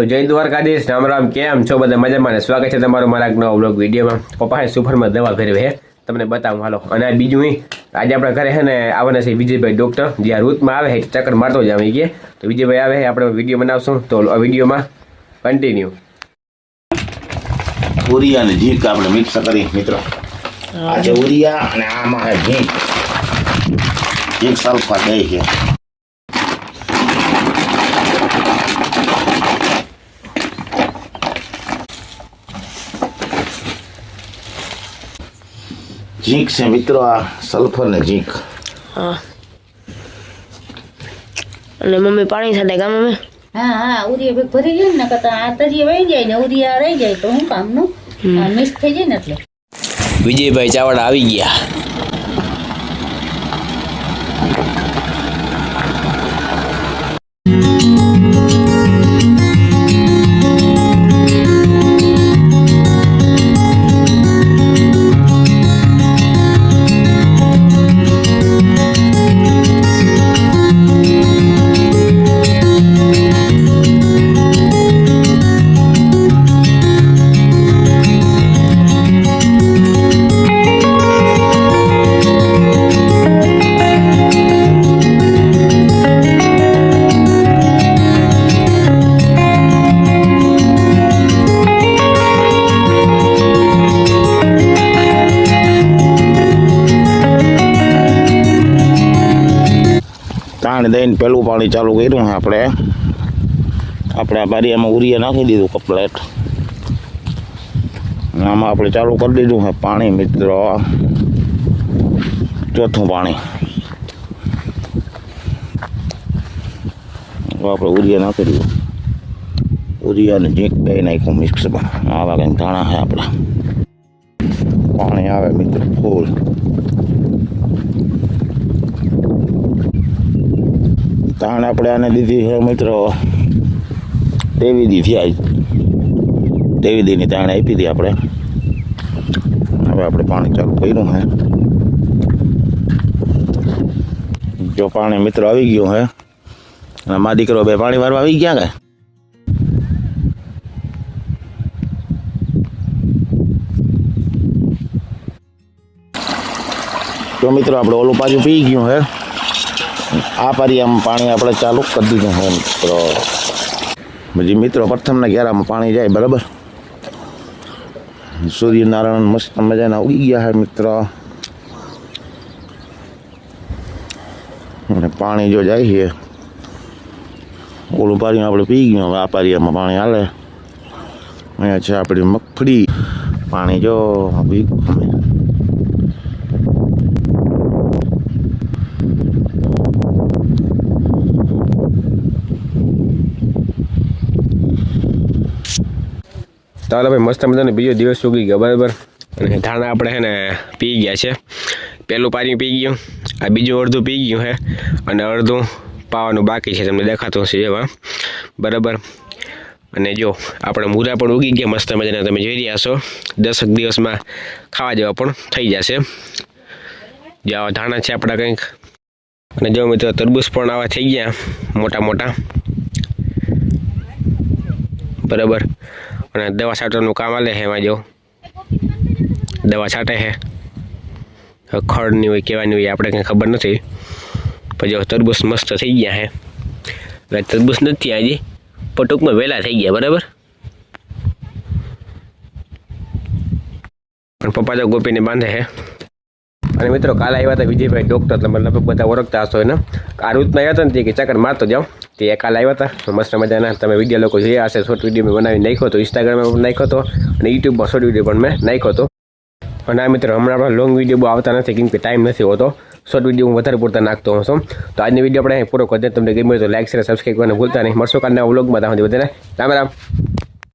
તો જય દ્વારકાધીશ. રામ રામ કેમ છો બધા? મજામાં ને? સ્વાગત છે તમારું મારા નવા બ્લોગ વિડીયોમાં. પપ્પાએ સુપરમાં દવા ફેરવે હે. તમને બતાવું હાલો. અને આ બીજું આજે આપણા ઘરે છે ને આવવાના છે વિજયભાઈ ડૉક્ટર જે આ રૂટમાં આવે છે ચક્કર મારતો જ આવી ગયા તો વિજયભાઈ આવે છે આપણે વીડિયો બનાવશું. તો આ વિડીયોમાં કન્ટિન્યુ ઉરિયા અને ઝીંક આપણે મિક્સ કરી મિત્રો. આજે ઉરિયા અને આમાં ઝીંક ઝીંક સલ્ફર દે છે. ઝીંક છે મિત્રો આ સલ્ફર ને જીંક હા. અને મમ્મી પાણી સાથે ગામ અમે? હા હા ઉરિયા ભેગ ભરી જાય ને કરતા આ તરીએ વહી જાય ને ઉરિયા રહી જાય તો હું કામનું? મિસ થઈ જાય ને એટલે. વિજયભાઈ ચાવડા આવી ગયા. તાણ દઈને પેલું પાણી ચાલુ કર્યું છે આપણે આપણે આ બારીયામાં ઉરિયા નાખી દીધું કપલેટ આમાં આપણે ચાલુ કરી દીધું છે પાણી મિત્રો ચોથું પાણી હવે આપણે ઉરિયા નાખી દીધું ઉરિયા અને ઝીંક બે નાખ્યું મિક્સમાં આવા કંઈક ધાણા છે આપણા પાણી આવે મિત્રો ફૂલ તાણ આપણે આને દીધી છે મિત્રો દેવી દીધી આજ દેવી દીની તાણ આપી હતી આપણે હવે આપણે પાણી ચાલુ કર્યું છે જો પાણી મિત્રો આવી ગયું છે અને મા દીકરો બે પાણી વારવા આવી ગયા કે તો મિત્રો આપણે ઓલું પાછું પી ગયું છે આ પારિયામાં પાણી આપણે ચાલુ કરી દીધું છે મિત્રો. પછી મિત્રો પ્રથમના ઘેરામાં પાણી જાય, બરાબર? સૂર્યનારાયણ મસ્ત મજાના ઉગી ગયા હે મિત્રો. અને પાણી જો જાય છે, ઓલું પાણી આપણે પી ગયું, હવે આ પારિયામાં પાણી હાલે. અહીંયા છે આપણી મગફળી. પાણી જો પી ગયું તો હાલો ભાઈ, મસ્ત મજાનો બીજો દિવસ ઉગી ગયો, બરાબર? અને ધાણા આપણે છે ને પી ગયા છે. પહેલું પાણી પી ગયું, આ બીજું અડધું પી ગયું છે, અને અડધું પાવાનું બાકી છે, તમને દેખાતું હશે એવા. બરાબર? અને જો, આપણે મૂરા પણ ઉગી ગયા મસ્ત મજાના, તમે જોઈ રહ્યા છો. દસક દિવસમાં ખાવા જેવા પણ થઈ જશે. જે આવા ધાણા છે આપણા કંઈક. અને જો મિત્રો, તરબૂચ પણ આવા થઈ ગયા, મોટા મોટા. બરાબર? અને દવા છાંટવાનું કામ આલે છે એમાં જો દવા છાંટે છે હવે ખડની હોય કહેવાની હોય આપણે કંઈ ખબર નથી પછી જો તરબૂચ મસ્ત થઈ ગયા છે એટલે તરબૂચ નથી હજી પણ ટૂંકમાં વહેલા થઈ ગયા બરાબર પણ પપ્પા તો ગોપીને બાંધે છે અને મિત્રો કાલે આવ્યા હતા વિજયભાઈ ડૉક્ટર તમે લગભગ બધા ઓળખતા હશો એને આ રૂટમાં આવ્યા હતા ને તે કે ચક્કર મારતો જાઓ તે કાલે આવ્યા હતા. મસ્ત મજાના. તમે વીડિયો લોકો જોયા હશે શોર્ટ વીડિયો મેં બનાવી નાખ્યો હતો. ઇન્સ્ટાગ્રામમાં નાખ્યો હતો. અને યુટ્યુબમાં શોર્ટ વીડિયો પણ મેં નાખ્યો હતો. અને આ મિત્રો હમણાં પણ લોંગ વીડિયો બહુ આવતા નથી, કેમ કે ટાઈમ નથી હોતો. શોર્ટ વીડિયો હું વધારે પૂરતા નાખતો હોઉં છું. તો આજની વીડિયો આપણે પૂરો કરી દે તમને ગમે તો લાઈક શેર સબસ્ક્રાઈબ કરવાનું ભૂલતા નહીં. મળશો કાલના વ્લોગમાં ત્યાં બધાને રામ રામ.